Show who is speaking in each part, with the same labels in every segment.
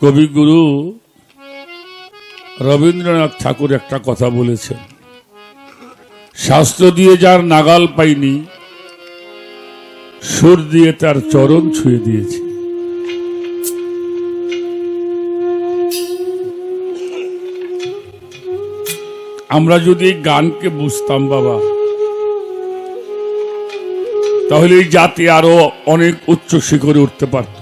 Speaker 1: কবিগুরু রবীন্দ্রনাথ ঠাকুর একটা কথা বলেছেন। শাস্ত্র দিয়ে যার নাগাল পাইনি, সুর দিয়ে তার চরণ ছুঁয়ে দিয়েছে। আমরা যদি গানকে বুঝতাম বাবা, তাহলে এই জাতি আরও অনেক উচ্চ শিখরে উঠতে পারত।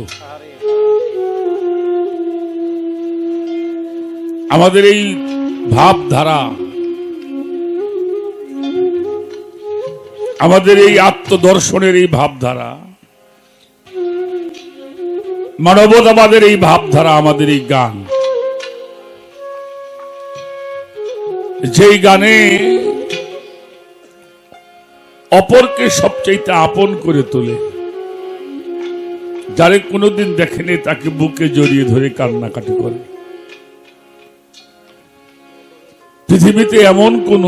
Speaker 1: আমাদের এই ভাবধারা, আমাদের এই আত্মদর্শনের এই ভাবধারা, মানবতাবাদের এই ভাবধারা, আমাদের এই গান। যেই গানে অপরকে সবচাইতে আপন করে তোলে, যারে কোনোদিন দেখেনি, তাকে বুকে জড়িয়ে ধরে কান্নাকাটি করে। পৃথিবীতে এমন কোন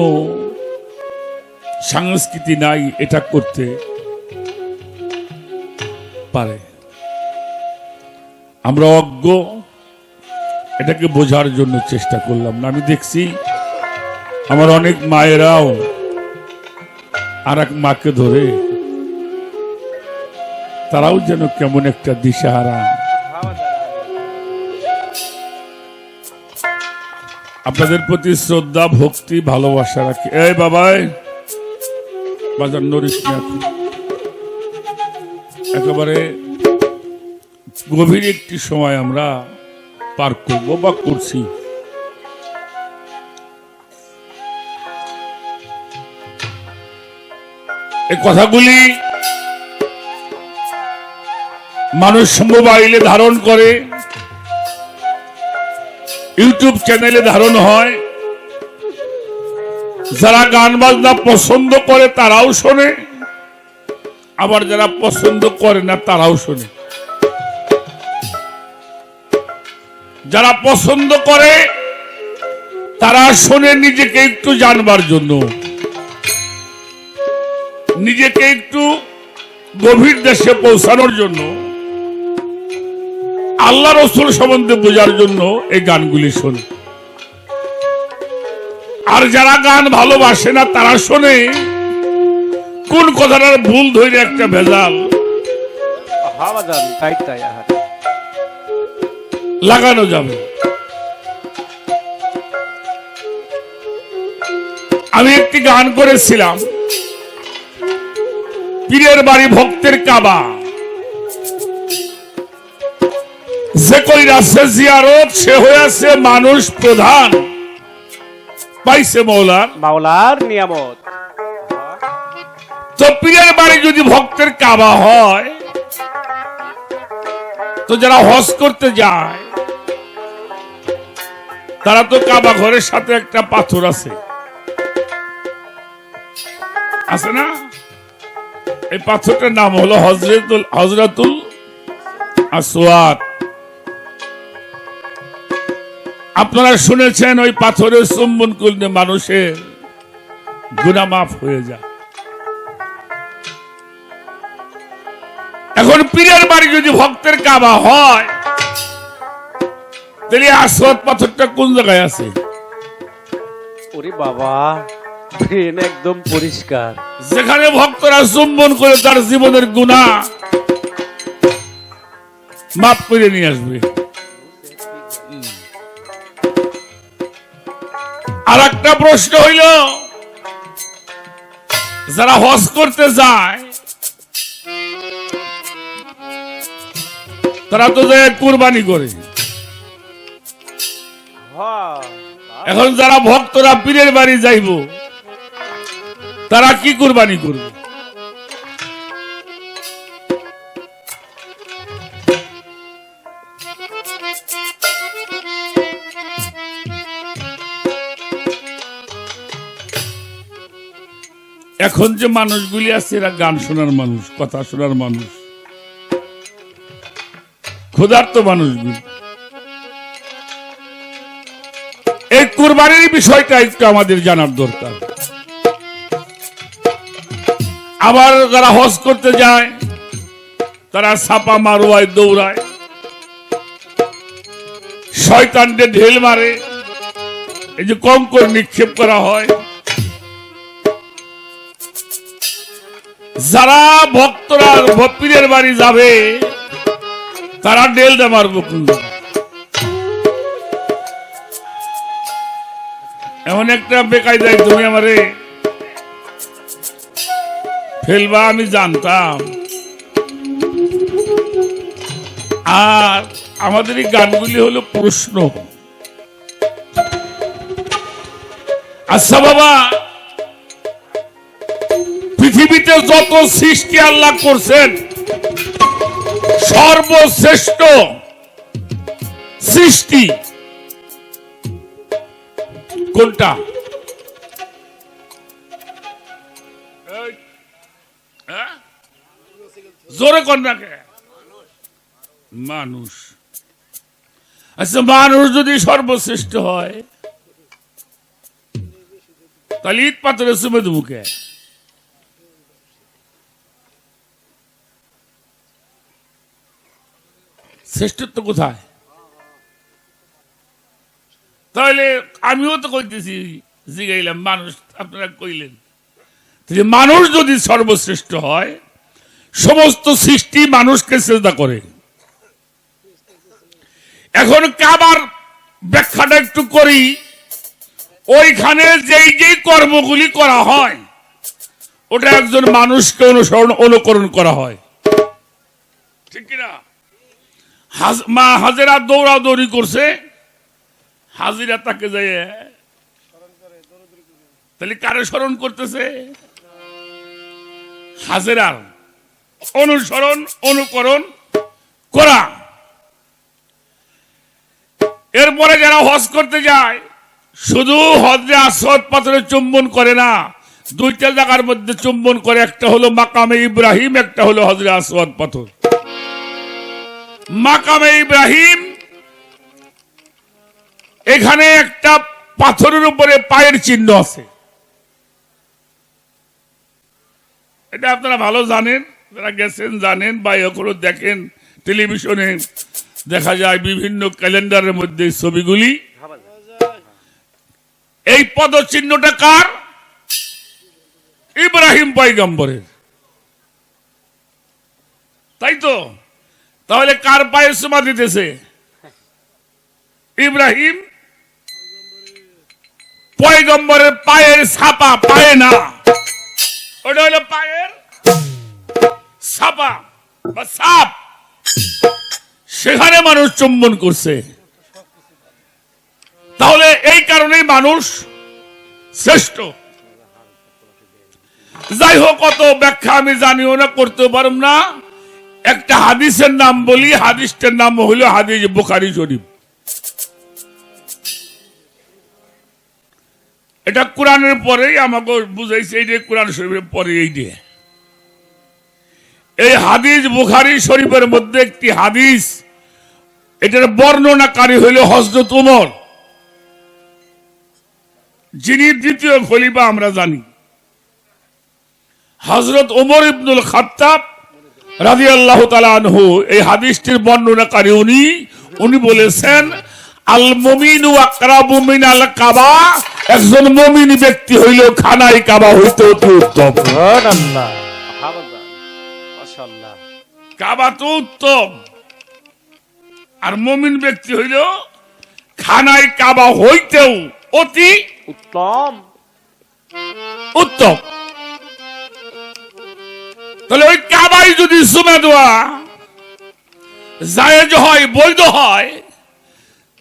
Speaker 1: সংস্কৃতি নাই এটা করতে পারে। আমরা অজ্ঞ, এটাকে বোঝার জন্য চেষ্টা করলাম না। আমি দেখছি আমার অনেক মায়েরাও আর এক মাকে ধরে তারাও যেন কেমন একটা দিশাহারা। আপনাদের প্রতি শ্রদ্ধা, ভক্তি, ভালোবাসা রাখি। এই বাবাই, বাজার নরিস একেবারে গভীর একটি সময় আমরা পার করব বা করছি। এই কথাগুলি মানুষ মোবাইলে ধারণ করে। ইউটিউব চ্যানেলে ধারণ হয়, যারা গান বাজনা পছন্দ করে তারাও শোনে, আবার যারা পছন্দ করে না তারাও শোনে। যারা পছন্দ করে, তারা শোনে নিজেকে একটু জানবার জন্য। নিজেকে একটু গভীর দেশে পৌঁছানোর জন্য। আল্লাহ রসুল সম্বন্ধে বোঝার জন্য এই গানগুলি শোনে। আর যারা গান ভালোবাসে না তারা শোনে কোন কথাটার ভুল ধরে একটা ভেজাল। লাগানো যাবে। আমি একটি গান করেছিলাম পীরের বাড়ি ভক্তের কাবা। যে কই রাস্তা জিয়ারত সে হয়েছে মানুষ প্রধান। পাইছে মৌলার?
Speaker 2: মাওলার নিয়ামত।
Speaker 1: তো পীরের বাড়ি যদি ভক্তের কাবা হয় তো যারা হজ করতে যায় তারা তো কাবা ঘরের সাথে একটা পাথর আছে। আছে না? এই পাথরটার নাম হলো হজরতুল হজরতুল আসওয়াত আপনারা শুনেছেন ওই পাথরের চুম্বন করলে মানুষের গুণা মাফ হয়ে যায়। এখন পীরের বাড়ি যদি ভক্তের কাবা হয় তাহলে আসওয়াত পাথরটা কোন জায়গায় আছে?
Speaker 2: ওরে বাবা ব্রেন একদম পরিষ্কার।
Speaker 1: যেখানে ভক্তরা চুম্বন করে তার জীবনের গুণা মাফ করে নিয়ে আসবে। আর একটা প্রশ্ন হইল যারা হজ করতে যায় তারা তো যায় কুরবানি করে।
Speaker 2: হ্যাঁ
Speaker 1: এখন যারা ভক্তরা পীরের বাড়ি যাইব তারা কি কুরবানি করবে? এখন যে মানুষগুলি আছে, এরা গান শোনার মানুষ, কথা শোনার মানুষ। ক্ষুধার্ত মানুষগুলি। এই কুরবানির বিষয়টা একটু আমাদের জানার দরকার। আবার যারা হজ করতে যায়, তারা ছাপা মারোয়ায়, দৌড়ায়। শয়তানকে ঢেল মারে। এই যে কঙ্কর নিক্ষেপ করা হয়। যারা ভক্তরা ভক্তীদের বাড়ি যাবে, তারা ডেল দে মারবো কিন্তু এমন একটা বেকায় যাই তুমি আমারে ফেলবা, আমি জানতাম। আর আমাদের এই গানগুলি হলো প্রশ্ন। আচ্ছা বাবা পৃথিবীতে যত সৃষ্টি আল্লাহ করছেন, সর্বশ্রেষ্ঠ সৃষ্টি কোনটা? হ্যাঁ? জোরে কন্যাকে মানুষ। আচ্ছা মানুষ যদি সর্বশ্রেষ্ঠ হয়, তাহলে ইট পাথরের সুমেদ মুখে শ্রেষ্ঠত্ব কোথায়? তাহলে আমিও তো কইতেছি, জিগাইলাম, মানুষ আপনারা কইলেন। যে মানুষ যদি সর্বশ্রেষ্ঠ হয়, সমস্ত সৃষ্টি মানুষকে চেষ্টা করে। এখন কাবার ব্যাখ্যাটা একটু করি? ওইখানে যেই যেই কর্মগুলি করা হয়, ওটা একজন মানুষকে অনুসরণ, অনুকরণ করা হয়। ঠিক কিনা? মা হাজেরা দৌড়াদৌড়ি করছে। হাজিরা তাকে যায় তাহলে কারে স্মরণ করতেছে? হাজেরার অনুসরণ, অনুকরণ করা। এরপরে যারা হজ করতে যায়, শুধু হজরে আসদ পাথরে চুম্বন করে না, দুইটা জায়গার মধ্যে চুম্বন করে, একটা হলো মাকামে ইব্রাহিম, একটা হলো হজরে আসওয়াদ পাথর। মাকামে ইব্রাহিম, এখানে একটা পাথরের উপরে পায়ের চিহ্ন আছে। এটা আপনারা ভালো জানেন, যারা গেছেন জানেন বা এখনও দেখেন টেলিভিশনে, দেখা যায় বিভিন্ন ক্যালেন্ডারের মধ্যে ছবিগুলি। এই পদচিহ্নটা কার? ইব্রাহিম পয়গম্বরের। তাই তো? তাহলে কার পায়ে সমা দিতেছে? ইব্রাহিম? পয়গম্বরের পায়ের ছাপা, পায়ে না। ওটা হলো পায়ের ছাপা বা সাপ সেখানে মানুষ চুম্বন করছে। তাহলে এই কারণেই মানুষ শ্রেষ্ঠ। যাই হোক কত ব্যাখ্যা আমি জানিও না করতে পারব না। একটা হাদিসের নাম বলি, হাদিসটার নাম হইল হাদিস বুখারি শরীফ। এটা কোরআনের পরেই আমাকে বুঝাইছে, এই যে কোরআন শরীফের পরে এই দিয়ে এই হাদিস বুখারি শরীফের মধ্যে একটি হাদিস, এটার বর্ণনাকারী হইল হজরত উমর, যিনি দ্বিতীয় খলিফা আমরা জানি। হজরত উমর ইবনুল খাত্তাব রাজি আল্লাহ আনহু এই হাদিসটির বর্ণনাকারী উনি উনি বলেছেন আল মমিনু আকরাবু মিনাল কাবা একজন মমিন ব্যক্তি হইল খানাই কাবা হইতে অতি উত্তম। কাবা তো আর মমিন ব্যক্তি হইল খানাই কাবা হইতেও অতি
Speaker 2: উত্তম।
Speaker 1: উত্তম। যদি সুমে দেওয়া জায়েজ হয় বৈধ হয়।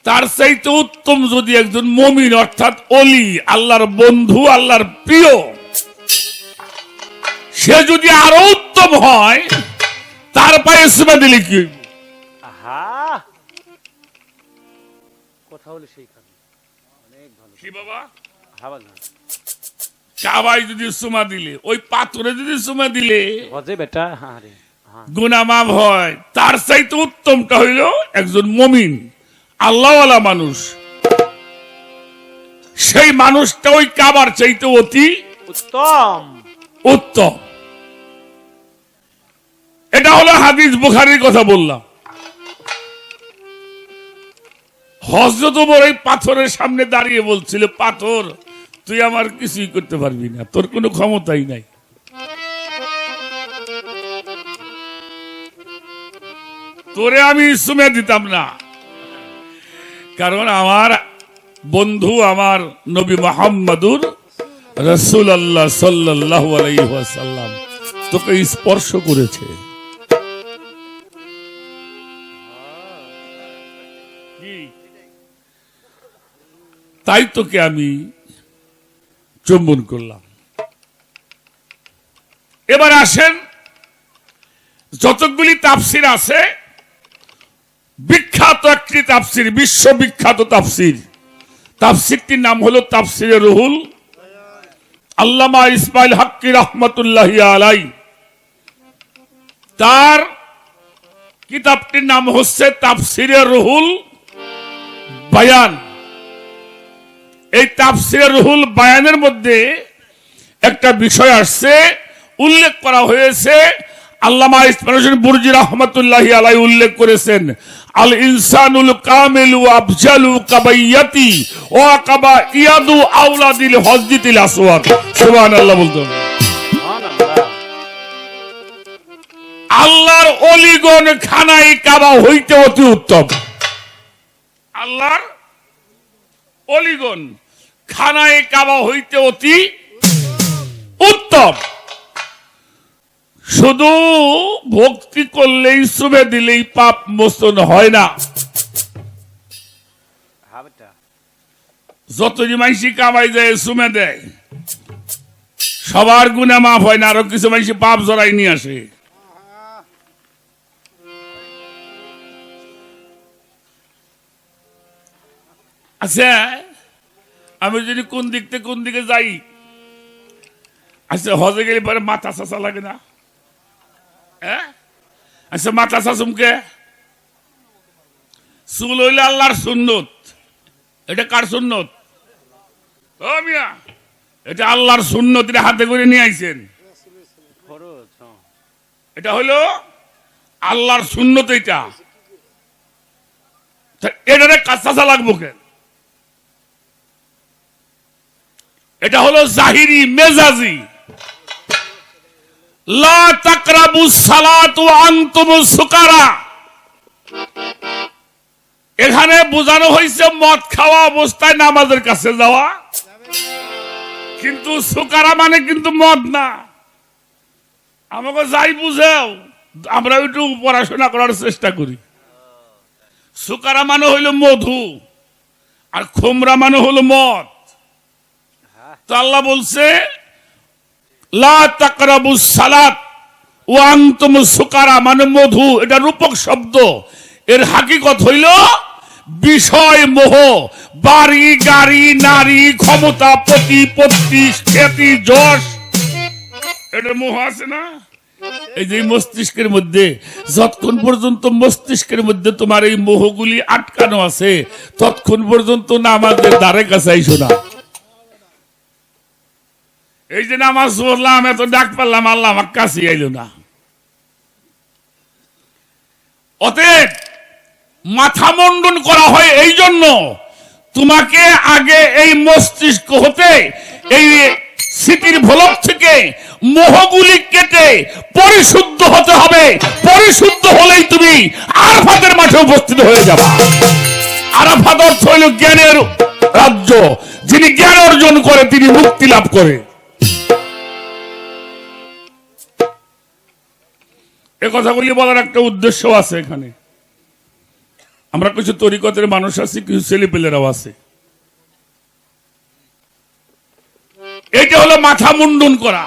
Speaker 1: তার চাইতে উত্তম যদি একজন মমিন অর্থাৎ অলি আল্লাহর বন্ধু আল্লাহর প্রিয় সে যদি আরও উত্তম হয় তার পায়ে সুমে দিলে কি হইব?
Speaker 2: কথা হলো সেইখানে অনেক ভালো
Speaker 1: কি বাবা? যদি সুমা দিলে ওই পাথরে যদি সুমা দিলে
Speaker 2: বেটা হ্যাঁ রে হ্যাঁ।
Speaker 1: গুনামাপ হয়। তার চাইতে উত্তমটা হইল একজন মমিন আল্লাহওয়ালা মানুষ। সেই মানুষটা ওই কাবার চাইতে অতি
Speaker 2: উত্তম।
Speaker 1: উত্তম। এটা হলো হাদিস বুখারির কথা বললাম। হজরত ওমর এই পাথরের সামনে দাঁড়িয়ে বলছিল পাথর তুই আমার কিছুই করতে পারবি না তোর কোনো ক্ষমতাই নাই। তোরে আমি সুমে দিতাম না। কারণ আমার বন্ধু, আমার নবী মোহাম্মদুর রসুল আল্লাহ সাল্লাহ তোকে স্পর্শ করেছে। তাই তোকে আমি চুম্বন করলাম। এবার আসেন, যতগুলি তাফসির আছে বিখ্যাত একটি তাফসির, বিশ্ববিখ্যাত তাফসির। তাফসিরটির নাম হলো তাফসিরে রুহুল। আল্লামা ইসমাইল হাক্কি রহমতুল্লাহ আলাই তার কিতাবটির নাম হচ্ছে তাফসিরে রুহুল বায়ান। এই তাফসিরে রুহুল বায়ানের মধ্যে একটা বিষয় আসছে, উল্লেখ করা হয়েছে। আল্লামা ইসমাইল বুরজি রহমতুল্লাহ আলাই উল্লেখ করেছেন। আল ইনসানুল কামিলু আফজালু কাবাইয়াতি ও কাবা ইয়াদু আউলাদিল হজদিতিল আসওয়াদ। সুবহানাল্লাহ বলতে। আল্লাহর অলিগণ খানাই কাবা হইতে অতি উত্তম। আল্লাহর অলিগণ খানায় কাবা হইতে অতি উত্তম। শুধু ভক্তি করলেই শুভে দিলেই পাপ মোচন হয় না।
Speaker 2: বেটা
Speaker 1: যতই মাইসি কামাই যায় সুমে দেয়। সবার গুণা মাফ হয় না, আরও কিছু মাইসি পাপ জড়াই নিয়ে আসে। আচ্ছা আমি যদি কোন দিক থেকে কোন দিকে যাই আচ্ছা হজে গেলে পরে মাথা চাষা লাগে না? আচ্ছা মাথা চাষুমকে চুল হইলে আল্লাহর সুন্নত। এটা কার সুন্নত? ও মিয়া এটা আল্লাহর সুন্নত এটা হাতে করে নিয়ে আইছেন।
Speaker 2: হ্যাঁ।
Speaker 1: এটা হলো আল্লাহর সুন্নত এটা। এটারে কাঁচা লাগবো কেন? এটা হলো জাহিরি মেজাজি। লা এখানে বোঝানো হয়েছে মদ খাওয়া অবস্থায় নামাজের কাছে যাওয়া। কিন্তু সুকারা মানে কিন্তু মদ না। আমাকে যাই বুঝাও, আমরা একটু পড়াশোনা করার চেষ্টা করি। সুকারা মানে হইল মধু, আর খুমরা মানে হলো মদ। তো আল্লাহ বলছে মানে রূপক শব্দ। এর হাকিকত হইল বিষয় মোহ, বাড়ি, গাড়ি, নারী, ক্ষমতা খ্যাতি, যশ। এটা মোহ আছে না? এই যে মস্তিষ্কের মধ্যে, যতক্ষণ পর্যন্ত মস্তিষ্কের মধ্যে তোমার এই মোহগুলি আটকানো আছে, ততক্ষণ পর্যন্ত নামাজের দ্বারে কাছে আইসো না। এই যে নামাজ পড়লাম, এত ডাক পারলাম, আল্লাহ আমার কাছে আইলো না। অতএব মাথা মন্ডন করা হয় এই জন্য তোমাকে আগে এই মস্তিষ্ক হতে, এই স্মৃতির ভলক থেকে মোহগুলি কেটে পরিশুদ্ধ হতে হবে। পরিশুদ্ধ হলেই তুমি আরাফাতের মাঠে উপস্থিত হয়ে যাবা। আরাফাত অর্থ হইল জ্ঞানের রাজ্য। যিনি জ্ঞান অর্জন করে, তিনি মুক্তি লাভ করে। এ কথাগুলি বলার একটা উদ্দেশ্য আছে এখানে। আমরা কিছু তরিকতের মানুষ আছি, কিছু ছেলেপেলেরাও আছে। এটা হলো মাথা মুন্ডন করা।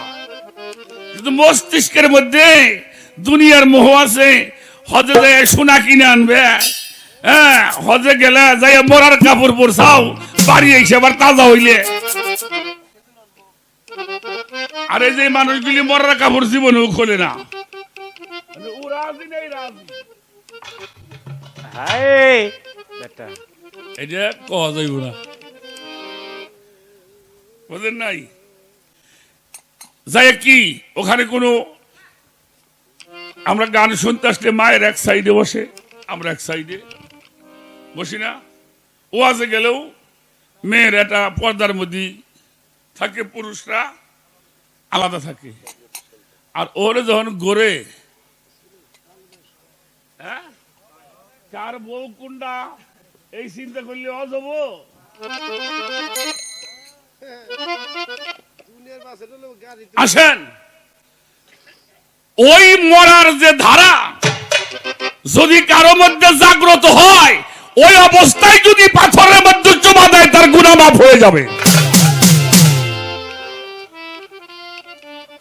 Speaker 1: কিন্তু মস্তিষ্কের মধ্যে দুনিয়ার মোহ আছে। হজে যায় সোনা কিনে আনবে হ্যাঁ হজে গেলে যাই মরার কাপড় পরছাও, বাড়ি এসে আবার তাজা হইলে। আর এই যে মানুষগুলি মরার কাপড় জীবনেও খোলে না। রাজি নেই রাজি।
Speaker 2: হায় বেটা।
Speaker 1: এটা কওয়া যাইব না। বুঝলেন নাই? যাই কি ওখানে কোনো আমরা গান শুনতে আসলে মায়ের এক সাইডে বসে আমরা এক সাইডে বসি না। ও ওয়াজে গেলেও মেয়ের একটা পর্দার মধ্যে থাকে পুরুষরা আলাদা থাকে। আর ওরে যখন গড়ে হ্যাঁ? কার বউ কোনটা? এই চিন্তা করলে অজব। আসেন। ওই মরার যে ধারা, যদি কারও মধ্যে জাগ্রত হয়, ওই অবস্থায় যদি পাথরের মধ্যে জমা দেয়, তার গুণা মাফ হয়ে যাবে।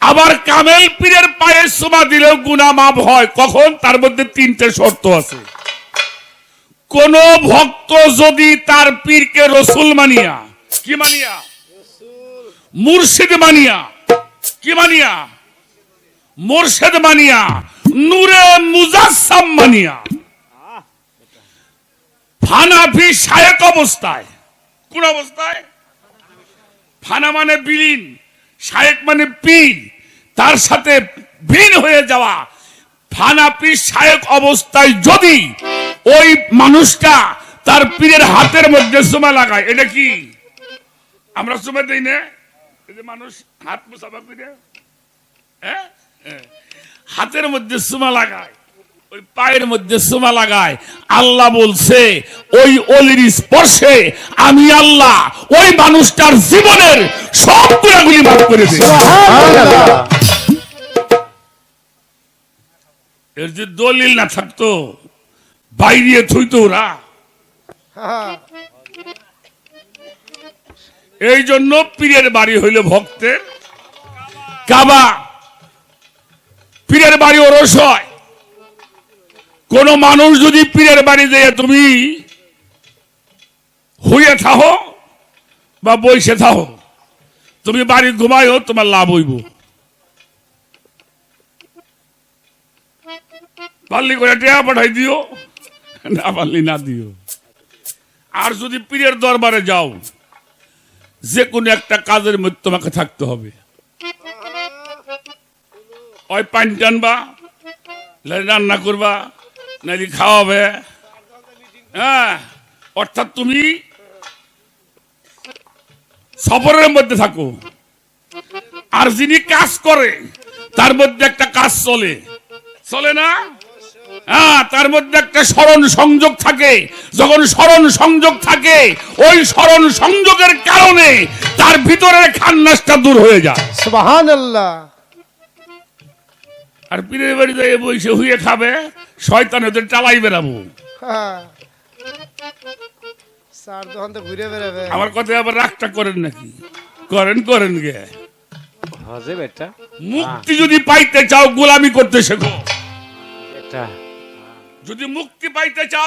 Speaker 1: আবার কামেল পীরের পায়ে সোমা দিলেও গুণা মাফ হয়। কখন? তার মধ্যে তিনটে শর্ত আছে। কোন ভক্ত যদি তার পীরকে রসুল মানিয়া, কি মানিয়া? মুর্শিদ মানিয়া, কি মানিয়া? মোরশেদ মানিয়া, নূরে মুজাসসাম মানিয়া। ফানাফি শায়ক অবস্থায়। কোন অবস্থায়? ফানা মানে বিলীন। শায়েক মানে পীর, তার সাথে ভিন হয়ে যাওয়া ফানাপি শায়েক অবস্থায় যদি ওই মানুষটা তার পীরের হাতের মধ্যে সোমা লাগায়, এটা কি আমরা সোমা দিই না মানুষ হাত মুসাফা করে হ্যাঁ? হ্যাঁ। হাতের মধ্যে সুমা লাগায় ওই পায়ের মধ্যে সোমা লাগায়। আল্লাহ বলছে ওই অলির স্পর্শে আমি আল্লাহ ওই মানুষটার জীবনের সব গুণাগুলি মাফ করে এর যে দলিল না থাকতো বাইরে থইতো ওরা। এই জন্য পীরের বাড়ি হইল ভক্তের কাবা। পীরের বাড়ি ওরস হয়। কোন মানুষ যদি পীরের বাড়ি যেয়ে তুমি হইয়ে থাহো বা বইসে থাহো, তুমি বাড়ি ঘুমাইও, তোমার লাভ হইব। পারলি করে টেয়া পাঠাই দিও, না পারলি না দিও। আর যদি পীরের দরবারে যাও, যে কোনো একটা কাজের মধ্যে তোমাকে থাকতে হবে। ওই পানি টানবা রান্না করবা নাহলে খাওয়াবে? হ্যাঁ অর্থাৎ তুমি সফরের মধ্যে থাকো। আর যিনি কাজ করে, তার মধ্যে একটা কাজ চলে। চলে না? হ্যাঁ তার মধ্যে একটা স্মরণ সংযোগ থাকে। যখন স্মরণ সংযোগ থাকে, ওই স্মরণ সংযোগের কারণে তার ভিতরের খান্নাসটা দূর হয়ে যায়।
Speaker 3: সুবহান আল্লাহ
Speaker 1: আর পীরের বাড়িতে বসে হুয়ে খাবে শয়তান ওদের চালাই বেড়াবো।
Speaker 3: তো ঘুরে বেড়াবে।
Speaker 1: আমার কথা আবার রাগটা করেন নাকি? করেন করেন গে।
Speaker 2: হজে বেটা।
Speaker 1: মুক্তি যদি পাইতে চাও গোলামি করতে শেখো। যদি মুক্তি পাইতে চাও